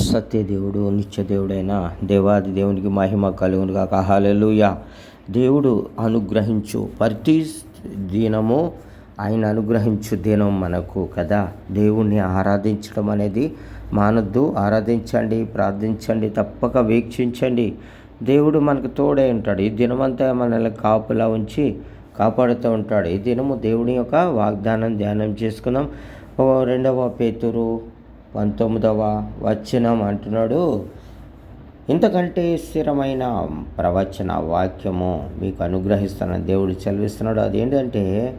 సత్యదేవుడు నిత్యదేవుడైన దేవాది దేవునికి మహిమ కలుగును కాక హాలెలుయ దేవుడు అనుగ్రహించు. ప్రతి దినము ఆయన అనుగ్రహించు దినం మనకు కదా. దేవుణ్ణి ఆరాధించడం అనేది మానద్దు. ఆరాధించండి ప్రార్థించండి తప్పక వీక్షించండి. దేవుడు మనకు తోడే ఉంటాడు. ఈ దినమంతా మనల్ని కాపులా ఉంచి కాపాడుతూ ఉంటాడు. ఈ దినము దేవుని యొక్క వాగ్దానం ధ్యానం చేసుకుందాం. రెండవ పేతురు పంతొమ్మిదవ వచనం అంటున్నాడు. ఇంతకంటే స్థిరమైన ప్రవచన వాక్యము మీకు అనుగ్రహిస్తున్న దేవుడు చదివిస్తున్నాడు అదేంటంటే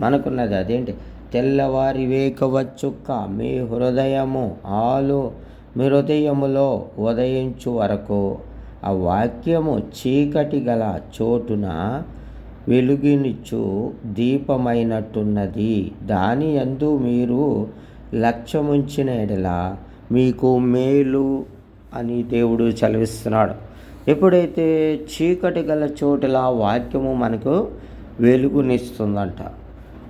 మనకున్నది అదేంటి? తెల్లవారి వేకవచ్చుక్క మీ హృదయము ఆలు మీ హృదయములో ఉదయించు వరకు ఆ వాక్యము చీకటి గల చోటున వెలుగునిచ్చు దీపమైనట్టున్నది. దాని అందు మీరు లక్ష్యముంచిన ఎడల మీకు మేలు అని దేవుడు చలవిస్తున్నాడు ఎప్పుడైతే చీకటి గల చోటుల వాక్యము మనకు వెలుగునిస్తుందంట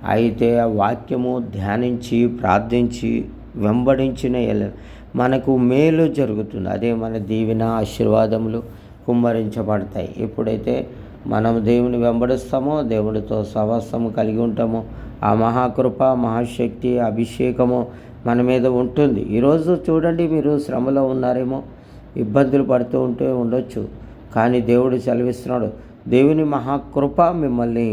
అయితే ఆ వాక్యము ధ్యానించి ప్రార్థించి వెంబడించిన మనకు మేలు జరుగుతుంది. అదే మన దీవెన ఆశీర్వాదములు కుమ్మరించబడతాయి. ఎప్పుడైతే మనం దేవుని వెంబడిస్తామో దేవుడితో సహవాసము కలిగి ఉంటాము ఆ మహాకృప మహాశక్తి అభిషేకము మన మీద ఉంటుంది. ఈరోజు చూడండి మీరు శ్రమలో ఉన్నారేమో ఇబ్బందులు పడుతూ ఉంటే ఉండొచ్చు కానీ దేవుడు సెలవిస్తున్నాడు దేవుని మహాకృప మిమ్మల్ని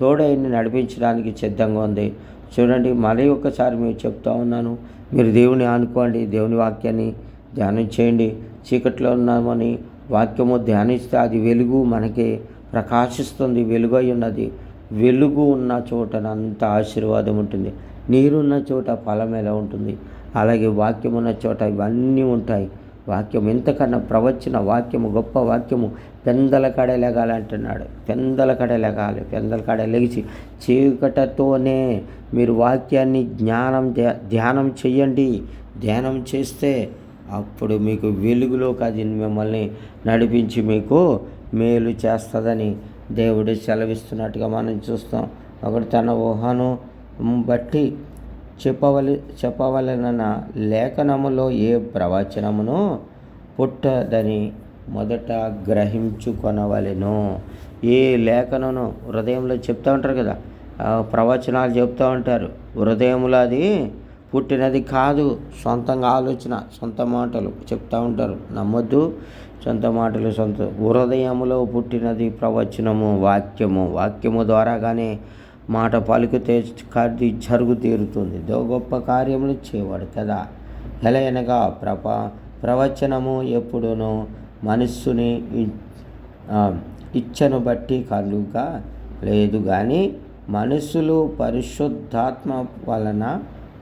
తోడైని నడిపించడానికి సిద్ధంగా ఉంది. చూడండి మళ్ళీ ఒకసారి మీరు చెప్తా ఉన్నాను మీరు దేవుని ఆనుకోండి దేవుని వాక్యాన్ని ధ్యానం చేయండి చీకట్లో ఉన్నామని వాక్యము ధ్యానిస్తే అది వెలుగు మనకి ప్రకాశిస్తుంది వెలుగై ఉన్నది వెలుగు ఉన్న చోటనంత ఆశీర్వాదం ఉంటుంది. నీరున్న చోట ఫలం ఎలా ఉంటుంది? అలాగే వాక్యం ఉన్న చోట ఇవన్నీ ఉంటాయి. వాక్యం ఎంతకన్నా ప్రవచన వాక్యము గొప్ప వాక్యము. పెందల కడ లెగాలంటున్నాడు పెందల కడ లెగాలి. పెందల కడ లెగిచి చీకటతోనే మీరు వాక్యాన్ని జ్ఞానం ధ్యానం చెయ్యండి. ధ్యానం చేస్తే అప్పుడు మీకు వెలుగులోకి అది మిమ్మల్ని నడిపించి మీకు మేలు చేస్తుందని దేవుడు సెలవిస్తున్నట్టుగా మనం చూస్తాం. ఒకటి తన ఊహను బట్టి చెప్పవలి చెప్పవలన లేఖనములో ఏ ప్రవచనమును పుట్టదని మొదట గ్రహించుకొనవలెను. ఏ లేఖనను హృదయంలో చెప్తూ ఉంటారు కదా ప్రవచనాలు చెప్తూ ఉంటారు. హృదయంలో అది పుట్టినది కాదు సొంతంగా ఆలోచన సొంత మాటలు చెప్తూ ఉంటారు. నమ్మొద్దు సొంత మాటలు సొంత. హృదయములో పుట్టినది ప్రవచనము వాక్యము. వాక్యము ద్వారాగానే మాట పలుకుతే కది జరుగు తీరుతుంది. దో గొప్ప కార్యములు చేయవాడు కదా. ఎలా అనగా ప్రప ప్రవచనము ఎప్పుడునూ మనస్సుని ఇచ్చను బట్టి కలుగా లేదు కానీ మనస్సులు పరిశుద్ధాత్మ వలన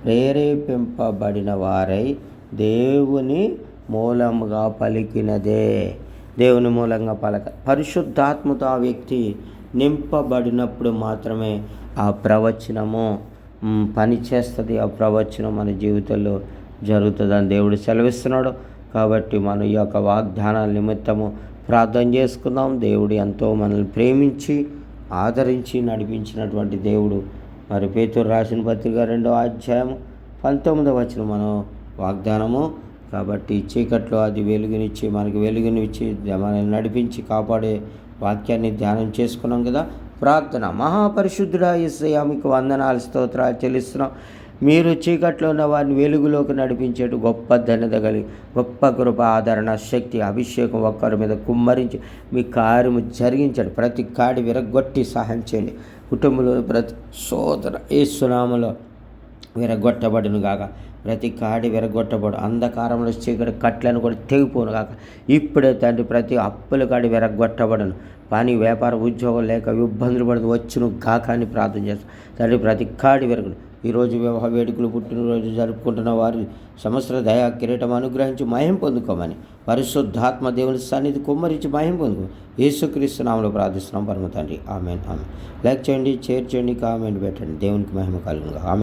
ప్రేరేపింపబడిన వారై దేవుని మూలంగా పలికినదే. దేవుని మూలంగా పలక పరిశుద్ధాత్మత ఆ వ్యక్తి నింపబడినప్పుడు మాత్రమే ఆ ప్రవచనము పనిచేస్తుంది ఆ ప్రవచనం మన జీవితంలో జరుగుతుందని దేవుడు సెలవిస్తున్నాడు. కాబట్టి మన ఈ యొక్క వాగ్దానాల నిమిత్తము ప్రార్థన చేసుకుందాం. దేవుడు ఎంతో మనల్ని ప్రేమించి ఆదరించి నడిపించినటువంటి దేవుడు మరి పేతురు రాసిన పత్రిక రెండో అధ్యాయం పంతొమ్మిదవ వచ్చిన మనం వాగ్దానము. కాబట్టి చీకట్లో అది వెలుగునిచ్చి మనకి వెలుగునిచ్చి మనల్ని నడిపించి కాపాడే వాక్యాన్ని ధ్యానం చేసుకున్నాం కదా. ప్రార్థన. మహాపరిశుద్ధుడా ఇస్తయా మీకు వందనాలు స్తోత్రాలు చెల్లిస్తున్నాం. మీరు చీకట్లో ఉన్న వారిని వెలుగులోకి నడిపించేటు గొప్ప ధనదగలి గొప్ప కృప ఆదరణ శక్తి అభిషేకం ఒక్కరి మీద కుమ్మరించి మీ కార్యము జరిగించండి. ప్రతి కాడి విరగొట్టి సహాయం చేయండి. కుటుంబంలో ప్రతి సోదర ఏ సునామలో గాక. ప్రతి కాడి విరగొట్టబడు. అంధకారంలో చీకటి కట్లను కూడా తెగిపోను కాక ఇప్పుడే తండ్రి ప్రతి అప్పుల కాడి విరగొట్టబడను. పని వ్యాపార ఉద్యోగం లేక ఇబ్బందులు పడుతూ వచ్చును కాక అని ప్రార్థన చేస్తాను. తండ్రి ప్రతి కాడి విరగడు. ఈరోజు వివాహ వేడుకలు పుట్టినరోజు జరుపుకుంటున్న వారు సంవత్సర దయా కిరీటం అనుగ్రహించి మయం పొందుకోమని పరిశుద్ధాత్మ దేవుని సన్నిధి కుమ్మరించి మయం పొందుకో. యేసుక్రీస్తు నామలో ప్రార్థిస్తున్నాం. పరమ తండ్రి. ఆమెన్. ఆమె లైక్ చేయండి షేర్ చేయండి కామెంట్ పెట్టండి. దేవునికి మహిమ కలుగుగా ఆమె